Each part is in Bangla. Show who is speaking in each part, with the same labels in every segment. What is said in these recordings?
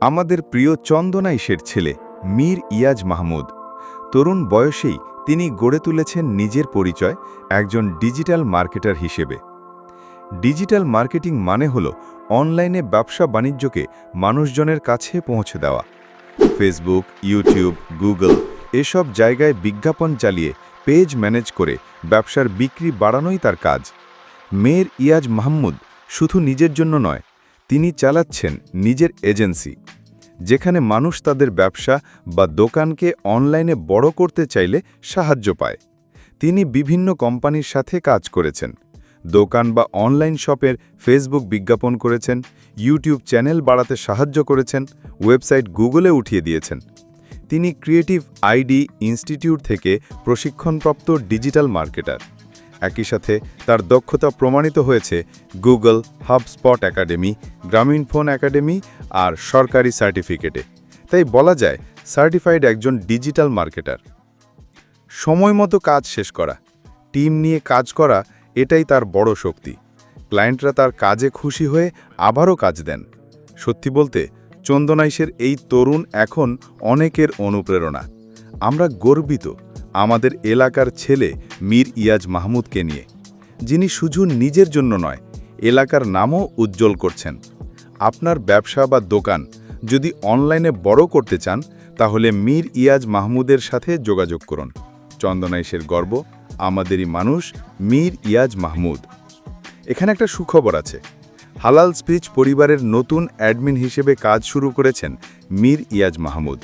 Speaker 1: আমাদের প্রিয় চন্দনাইশের ছেলে, মীর ইয়াজ মাহমুদ। তরুণ বয়সেই তিনি গড়ে তুলেছেন নিজের পরিচয় একজন ডিজিটাল মার্কেটার হিসেবে। ডিজিটাল মার্কেটিং মানে হল অনলাইনে ব্যবসা বাণিজ্যকে মানুষজনের কাছে পৌঁছে দেওয়া। ফেসবুক, ইউটিউব, গুগল এসব জায়গায় বিজ্ঞাপন চালিয়ে পেজ ম্যানেজ করে ব্যবসার বিক্রি বাড়ানোই তার কাজ। মেয়ের ইয়াজ মাহমুদ শুধু নিজের জন্য নয় তিনি চালাচ্ছেন নিজের এজেন্সি, যেখানে মানুষ তাদের ব্যবসা বা দোকানকে অনলাইনে বড় করতে চাইলে সাহায্য পায়। তিনি বিভিন্ন কোম্পানির সাথে কাজ করেছেন, দোকান বা অনলাইন শপের ফেসবুক বিজ্ঞাপন করেছেন, ইউটিউব চ্যানেল বাড়াতে সাহায্য করেছেন, ওয়েবসাইট গুগলে উঠিয়ে দিয়েছেন। তিনি ক্রিয়েটিভ আইডি ইনস্টিটিউট থেকে প্রশিক্ষণপ্রাপ্ত ডিজিটাল মার্কেটার। একই সাথে তার দক্ষতা প্রমাণিত হয়েছে Google HubSpot academy Grameenphone academy আর সরকারি সার্টিফিকেটে। তাই বলা যায়, সার্টিফাইড একজন ডিজিটাল মার্কেটার। সময় মতো কাজ শেষ করা, টিম নিয়ে কাজ করা, এটাই তার বড় শক্তি। ক্লায়েন্টরা তার কাজে খুশি হয়ে আবারও কাজ দেন। সত্যি বলতে, চন্দনাইশের এই তরুণ এখন অনেকের অনুপ্রেরণা। আমরা গর্বিত আমাদের এলাকার ছেলে মীর ইয়াজ মাহমুদকে নিয়ে, যিনি শুধু নিজের জন্য নয়, এলাকার নামও উজ্জ্বল করছেন। আপনার ব্যবসা বা দোকান যদি অনলাইনে বড় করতে চান, তাহলে মীর ইয়াজ মাহমুদের সাথে যোগাযোগ করুন। চন্দনাইশের গর্ব, আমাদেরই মানুষ মীর ইয়াজ মাহমুদ। এখানে একটা সুখবর আছে। হালাল স্পিচ পরিবারের নতুন অ্যাডমিন হিসেবে কাজ শুরু করেছেন মীর ইয়াজ মাহমুদ।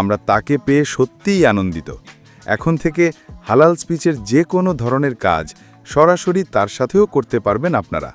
Speaker 1: আমরা তাকে পেয়ে সত্যিই আনন্দিত। এখন থেকে হালাল স্পিচের যে কোনো ধরনের কাজ সরাসরি তার সাথেও করতে পারবেন আপনারা।